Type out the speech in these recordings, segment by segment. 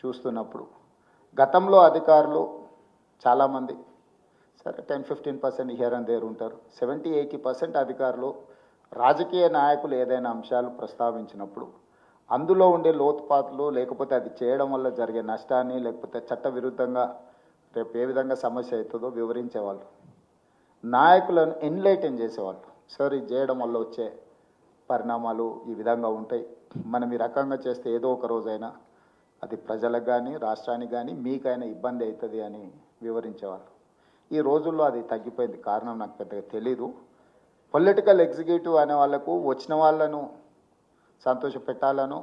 చూస్తున్నప్పుడు. గతంలో అధికారులు చాలామంది సరే ten fifteen percent here and there ఉంటారు. సెవెంటీ ఎయిటీ పర్సెంట్ అధికారులు రాజకీయ నాయకులు ఏదైనా అంశాలు ప్రస్తావించినప్పుడు అందులో ఉండే లోతుపాతులు లేకపోతే అది చేయడం వల్ల జరిగే నష్టాన్ని లేకపోతే చట్టవిరుద్ధంగా రేపు ఏ విధంగా సమస్య అవుతుందో వివరించేవాళ్ళు. నాయకులను ఎన్లైటన్ చేసేవాళ్ళు. సార్ ఇది చేయడం వల్ల వచ్చే పరిణామాలు ఈ విధంగా ఉంటాయి. మనం ఈ రకంగా చేస్తే ఏదో ఒక రోజైనా అది ప్రజలకు కానీ రాష్ట్రానికి కానీ మీకైనా ఇబ్బంది అవుతుంది అని వివరించేవాళ్ళు. ఈ రోజుల్లో అది తగ్గిపోయింది. కారణం నాకు పెద్దగా తెలీదు. పొలిటికల్ ఎగ్జిక్యూటివ్ అనే వాళ్ళకు వచ్చిన వాళ్ళను సంతోష పెట్టాలను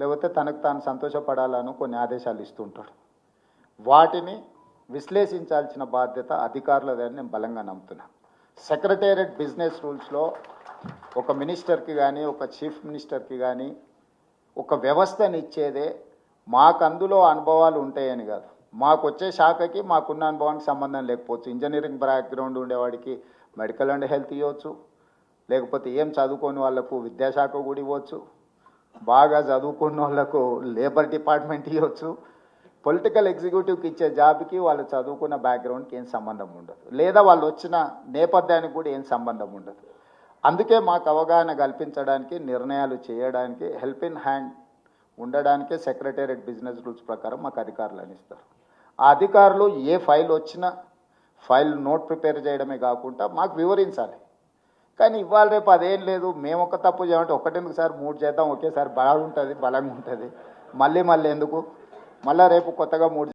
లేకపోతే తనకు తాను సంతోషపడాలను కొన్ని ఆదేశాలు ఇస్తుంటాడు వాటిని విశ్లేషించాల్సిన బాధ్యత అధికారులదని నేను బలంగా నమ్ముతున్నా. సెక్రటేరియట్ బిజినెస్ రూల్స్లో ఒక మినిస్టర్కి కానీ ఒక చీఫ్ మినిస్టర్కి కానీ ఒక వ్యవస్థని ఇచ్చేదే మాకు అందులో అనుభవాలు ఉంటాయని కాదు. మాకు వచ్చే శాఖకి మాకున్న అనుభవానికి సంబంధం లేకపోవచ్చు. ఇంజనీరింగ్ బ్యాక్గ్రౌండ్ ఉండేవాడికి మెడికల్ అండ్ హెల్త్ ఇవ్వచ్చు. లేకపోతే ఏం చదువుకోని వాళ్ళకు విద్యాశాఖ కూడా ఇవ్వచ్చు. బాగా చదువుకున్న వాళ్ళకు లేబర్ డిపార్ట్మెంట్ ఇవ్వచ్చు. పొలిటికల్ ఎగ్జిక్యూటివ్కి ఇచ్చే జాబ్కి వాళ్ళు చదువుకున్న బ్యాక్గ్రౌండ్కి ఏం సంబంధం ఉండదు. లేదా వాళ్ళు వచ్చిన నేపథ్యానికి కూడా ఏం సంబంధం ఉండదు. అందుకే మాకు అవగాహన కల్పించడానికి నిర్ణయాలు చేయడానికి హెల్ప్ ఇన్ హ్యాండ్ ఉండడానికే సెక్రటేరియట్ బిజినెస్ రూల్స్ ప్రకారం మాకు అధికారులు అనిస్తారు ఆ అధికారులు ఏ ఫైల్ వచ్చినా ఫైల్ నోట్ ప్రిపేర్ చేయడమే కాకుండా మాకు వివరించాలి. కానీ ఇవాళ రేపు అదేం లేదు మేము ఒక తప్పు చేయమంటే ఒకటెందుకు సార్? మూడు చేద్దాం ఒకేసారి బాగుంటుంది బలంగా ఉంటుంది. మళ్ళీ మళ్ళీ ఎందుకు? మళ్ళీ రేపు కొత్తగా మూడు